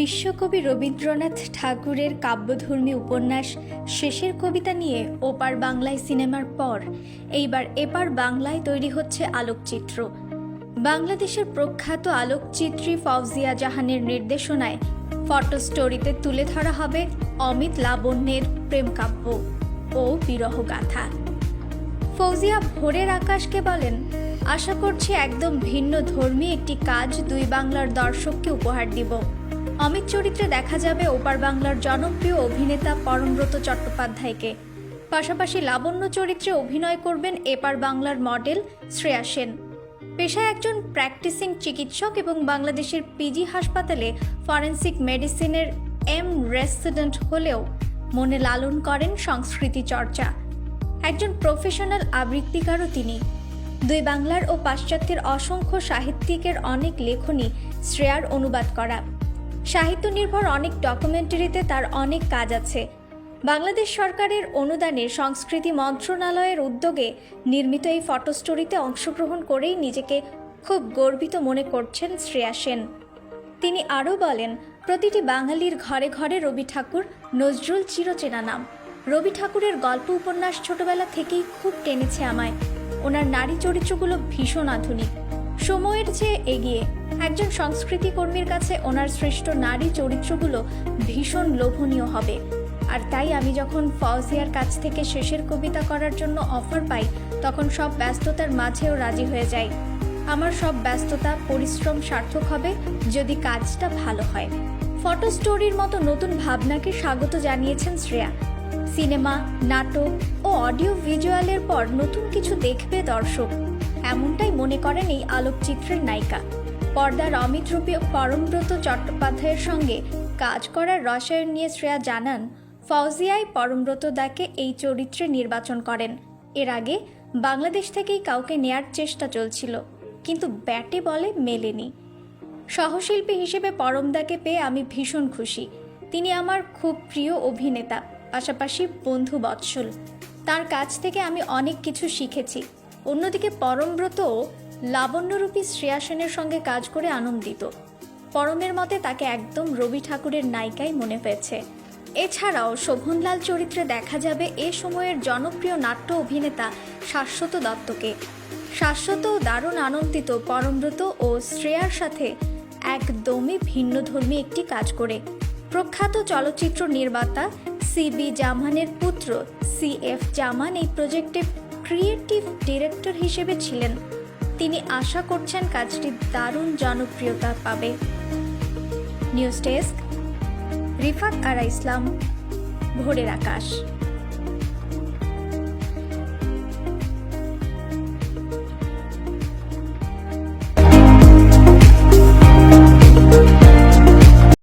বিশ্বকবি রবীন্দ্রনাথ ঠাকুরের কাব্যধর্মী উপন্যাস শেষের কবিতা নিয়ে ওপার বাংলায় সিনেমার পর, এইবার এপার বাংলায় তৈরি হচ্ছে আলোকচিত্র। বাংলাদেশের প্রখ্যাত আলোকচিত্রী ফৌজিয়া জাহানের নির্দেশনায় ফটো স্টোরিতে তুলে ধরা হবে অমিত লাবণ্যের প্রেম কাব্য ও বিরহ গাথা ফৌজিয়া ভোরের আকাশকে বলেন, আশা করছি একদম ভিন্ন ধর্মী একটি কাজ দুই বাংলার দর্শককে উপহার দিব। অমিত চরিত্রে দেখা যাবে ওপার বাংলার জনপ্রিয় অভিনেতা পরমব্রত চট্টোপাধ্যায়কে। পাশাপাশি লাবণ্য চরিত্রে অভিনয় করবেন এপার বাংলার মডেল শ্রেয়া সেন। পেশায় একজন প্র্যাকটিসিং চিকিৎসক এবং বাংলাদেশের পিজি হাসপাতালে ফরেন্সিক মেডিসিনের এম রেসিডেন্ট হলেও মনে লালন করেন সংস্কৃতি চর্চা। একজন প্রফেশনাল আবৃত্তিকারও তিনি। দুই বাংলার ও পাশ্চাত্যের অসংখ্য সাহিত্যিকের অনেক লেখনী শ্রেয়ার অনুবাদ করা। সাহিত্য নির্ভর অনেক ডকুমেন্টারিতে তার অনেক কাজ আছে। বাংলাদেশ সরকারের অনুদানে সংস্কৃতি মন্ত্রণালয়ের উদ্যোগে নির্মিত এই ফটো স্টোরিতে অংশগ্রহণ করেই নিজেকে খুব গর্বিত মনে করছেন শ্রেয়া সেন। তিনি আরও বলেন, প্রতিটি বাঙালির ঘরে ঘরে রবি ঠাকুর, নজরুল চিরচেনা নাম। রবি ঠাকুরের গল্প উপন্যাস ছোটবেলা থেকেই খুব টেনেছে আমায়। ওনার নারী চরিত্রগুলো ভীষণ আধুনিক। সময়ের চেয়ে এগিয়ে একজন সংস্কৃতি কর্মীর কাছে ওনার সৃষ্ট নারী চরিত্রগুলো ভীষণ লোভনীয় হবে। আর তাই আমি যখন ফৌজিয়ার কাছ থেকে শেষের কবিতা করার জন্য অফার পাই, তখন সব ব্যস্ততার মাঝেও রাজি হয়ে যাই। আমার সব ব্যস্ততা, পরিশ্রম সার্থক হবে যদি কাজটা ভালো হয়। ফটো স্টোরির মতো নতুন ভাবনাকে স্বাগত জানিয়েছেন শ্রেয়া। সিনেমা, নাটক ও অডিও ভিজুয়ালের পর নতুন কিছু দেখবে দর্শক। এমনটাই মনে করেন এই আলোকচিত্রের নায়িকা। পর্দার অমিত রূপী পরমব্রত চট্টোপাধ্যায়ের সঙ্গে কাজ করার রসায়ন নিয়ে শ্রেয়া জানান ফৌজিয়াই পরমব্রত দাকে এই চরিত্রে নির্বাচন করেন। এর আগে বাংলাদেশ থেকেই কাউকে নেয়ার চেষ্টা চলছিল, কিন্তু ব্যাটে বলে মেলেনি। সহশিল্পী হিসেবে পরমদাকে পেয়ে আমি ভীষণ খুশি। তিনি আমার খুব প্রিয় অভিনেতা, পাশাপাশি বন্ধু বৎসল। তার কাছ থেকে আমি অনেক কিছু শিখেছি। অন্যদিকে পরমব্রতও লাবণ্যরূপী শ্রেয়া সেনের সঙ্গে কাজ করে আনন্দিত। পরমের মতে তাকে একদম রবি ঠাকুরের নায়িকাই মনে হয়েছে। এছাড়াও শোভনলাল চরিত্রে দেখা যাবে এ সময়ের জনপ্রিয় নাট্য অভিনেতা শাশ্বত দত্তকে। শাশ্বত দারুণ আনন্দিত পরমব্রত ও শ্রেয়ার সাথে একদমই ভিন্নধর্মী একটি কাজ করে। প্রখ্যাত চলচ্চিত্র নির্মাতা সি বি জামানের পুত্র সি এফ জামান এই প্রজেক্টে ক্রিয়েটিভ ডিরেক্টর হিসেবে ছিলেন। তিনি আশা করছেন কাজটি দারুণ জনপ্রিয়তা পাবে। News desk Rifat Ara Islam Bhorer Akash.